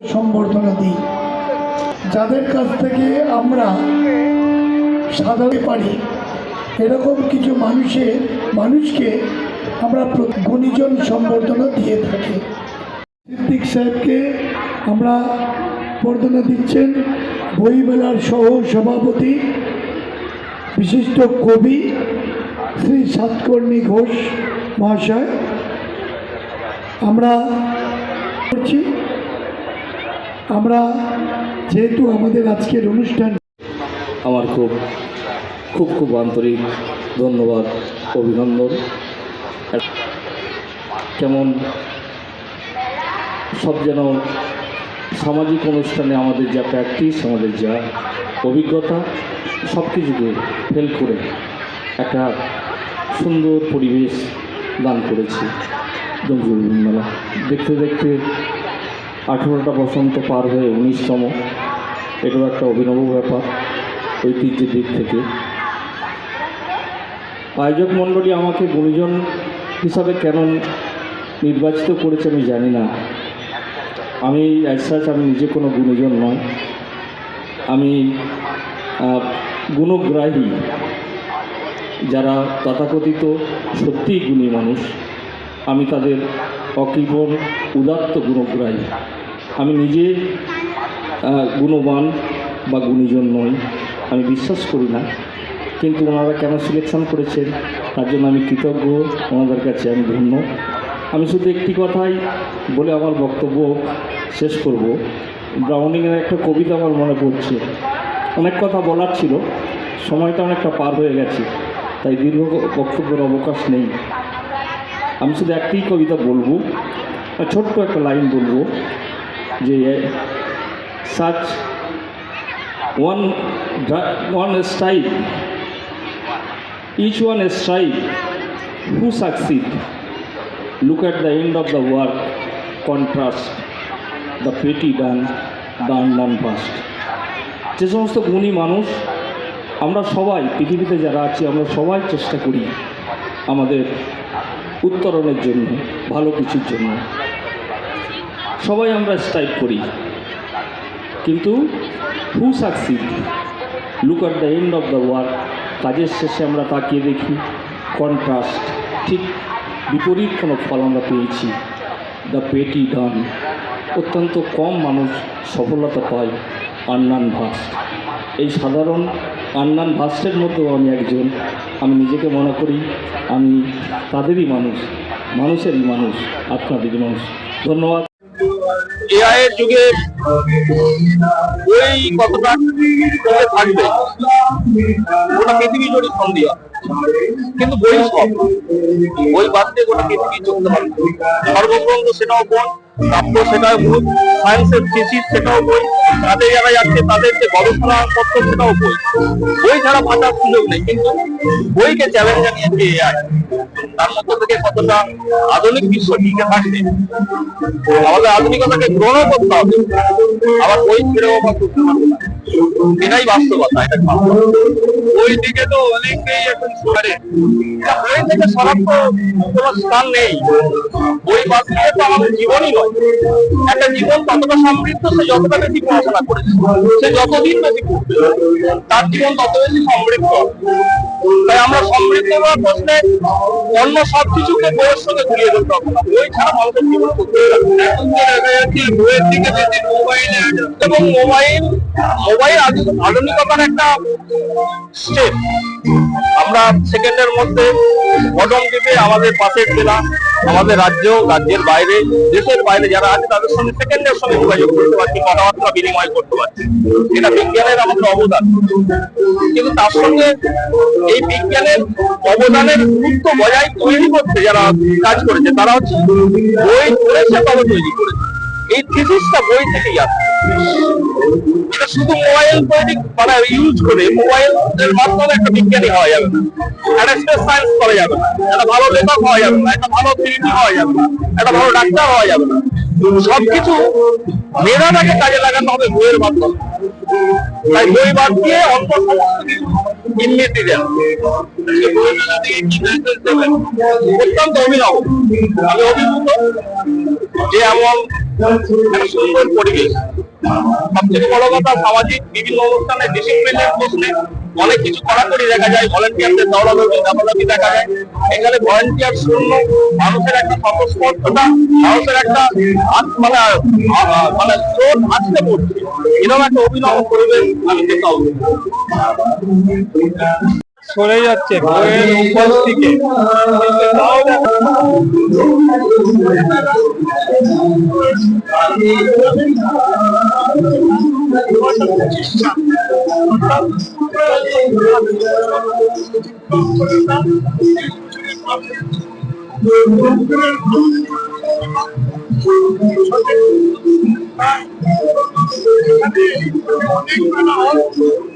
সম্বর্ধনা দিই। যাদের কাছ থেকে আমরা সাধারণ পারি, এরকম কিছু মানুষের মানুষকে আমরা গুণীজন সম্বর্ধনা দিয়ে থাকি। সিদ্দিক সাহেবকে আমরা বর্ধনা দিচ্ছেন, বইমেলার সহ সভাপতি বিশিষ্ট কবি শ্রী সাতকর্ণী ঘোষ মহাশয়। আমরা করছি। আমরা যেহেতু আমাদের আজকের অনুষ্ঠান আমার খুব খুব খুব আন্তরিক ধন্যবাদ, অভিনন্দন। কেমন সব যেন সামাজিক অনুষ্ঠানে আমাদের যা প্র্যাকটিস আমাদের যা অভিজ্ঞতা সব কিছুকে ফেল করে একটা সুন্দর পরিবেশ দান করেছি। জমজুর মেলা দেখতে দেখতে আঠেরোটা বসন্ত পার হয়ে উনিশতম, এটাও একটা অভিনব ব্যাপার ঐতিহ্যের দিক থেকে। আয়োজক মণ্ডলী আমাকে গুণীজন হিসাবে কেন নির্বাচিত করেছে আমি জানি না। আমি অ্যাজ আমি নিজে কোনো গুণীজন নয়। আমি গুণগ্রাহী, যারা তথাকথিত সত্যিই গুণী মানুষ, আমি তাদের অকৃপণ উদাত্ত গুণগ্রাহী। আমি নিজে গুণবান বা গুণীজন নই, আমি বিশ্বাস করি না। কিন্তু ওনারা কেন সিলেকশন করেছেন, তার জন্য আমি কৃতজ্ঞ, ওনাদের কাছে আমি ধন্য। আমি শুধু একটি কথাই বলে আমার বক্তব্য শেষ করব। ব্রাউনিংয়ের একটা কবিতা আমার মনে পড়ছে। অনেক কথা বলার ছিল, সময়টা অনেকটা পার হয়ে গেছে, তাই দীর্ঘ বক্তব্যের অবকাশ নেই। আমি শুধু একটি কবিতা বলব ছোট্ট একটা লাইন বলব, যে such one one strike each one strike who succeed look at the end of the work contrast the petty done done done past যে সমস্ত গুণী মানুষ, আমরা সবাই, পৃথিবীতে যারা আছি, আমরা সবাই চেষ্টা করি আমাদের উত্তরণের জন্য, ভালো কিছুর জন্য। সবাই আমরা স্ট্রাইক করি। কিন্তু who succeed look at the end of the work কাজের শেষে আমরা তাকিয়ে দেখি। কন্ট্রাস্ট ঠিক বিপরীত কোনো ফল আমরা পেয়েছি। দ্য পেটি ডান অত্যন্ত কম মানুষ সফলতা পায়। আন্নান ভাস্ট এই সাধারণ আন্নান ভাস্টের মতো আমি একজন, আমি নিজেকে মনে করি, আমি তাদেরই মানুষ, মানুষেরই মানুষ, আপনাদেরই মানুষ। ধন্যবাদ। এআই এর যুগে বই কতটা থাকবে, গোটা পৃথিবী জুড়ে সন্দেহ। কিন্তু বই সব বই বাদ দিয়ে গোটা পৃথিবী চলতে পারে। সর্বগ্রন্থ সেটাও বই সেটাও সায়েন্সের থিসিস সেটাও বই, তাদের যারা যাচ্ছে তাদের যে সেটাও বই। বই ছাড়া ভাষার সুযোগ নেই, কিন্তু বইকে চ্যালেঞ্জ জানিয়েছে এআই তার থেকে কতটা আধুনিক বিশ্ব টিকে থাকবে? আমাদের আধুনিকতাকে গ্রহণ করতে হবে। আবার বই ছেড়েও বা করতে পারবে না। এটাই বাস্তবতা, এটা ওই দিকে তো অনেকেই এখন ছাড়ে। ওই থেকে সরাব তো কোনো স্থান নেই। ওই বাদ দিয়ে তো আমাদের জীবনই নয়। একটা জীবন ততটা সমৃদ্ধ, সে যতটা বেশি পড়াশোনা করেছে, সে যতদিন বেশি পড়বে, তার জীবন তত বেশি সমৃদ্ধ। আমরা সমৃদ্ধ প্রশ্নে অন্য বইয়ের সঙ্গে ধরতে হবে। বই ছাড়া মানুষের জীবন এখন তো দেখা যাচ্ছে বইয়ের দিকে বেশি মোবাইল এবং মোবাইল মোবাইল আধুনিকতার একটা স্টেপ আমরা সেকেন্ডের মধ্যে বটম টিপে আমাদের পাশের জেলা, আমাদের রাজ্য রাজ্যের বাইরে, দেশের বাইরে যারা আছে, তাদের সঙ্গে সেকেন্ডের সঙ্গে যোগাযোগ করতে পারছি, কথাবার্তা বিনিময় করতে পারছি। এটা বিজ্ঞানের আমাদের অবদান। কিন্তু তার সঙ্গে এই বিজ্ঞানের অবদানের গুরুত্ব বজায় তৈরি করতে যারা কাজ করেছে, তারা হচ্ছে বই পড়েছে তবে তৈরি করেছে। এই থিসিসটা বই থেকেই আসে এটা শুধু মোবাইল তৈরি মানে ইউজ করে মোবাইল এর মাধ্যমে একটা বিজ্ঞানী হওয়া যাবে না। একটা স্পেস সায়েন্স করা যাবে না। একটা ভালো লেখক হওয়া যাবে না। একটা ভালো হওয়া যাবে না। একটা ভালো ডাক্তার হওয়া যাবে না। সবকিছু মেধাটাকে কাজে লাগানো হবে বইয়ের মাধ্যমে। তাই বই বাদ দিয়ে দেন? অত্যন্ত অভিনব আমি অভিভূত যে এমন সুন্দর পরিবেশ সবথেকে বড় কথা সামাজিক বিভিন্ন অনুষ্ঠানে ডিসিপ্লিনের প্রশ্নে অনেক কিছু কড়াকড়ি দেখা যায় ভলেন্টিয়ারদের দৌড়াদৌড়ি দাবাদাবি দেখা যায়। এখানে ভলেন্টিয়ার শূন্য, মানুষের একটা স্বতঃস্ফূর্ততা মানুষের একটা মানে মানে স্রোত আসতে পড়ছে। এরকম একটা অভিনব পরিবেশ আমি দেখতে সরে যাচ্ছে বইয়ের উপর থেকে। কিন্তু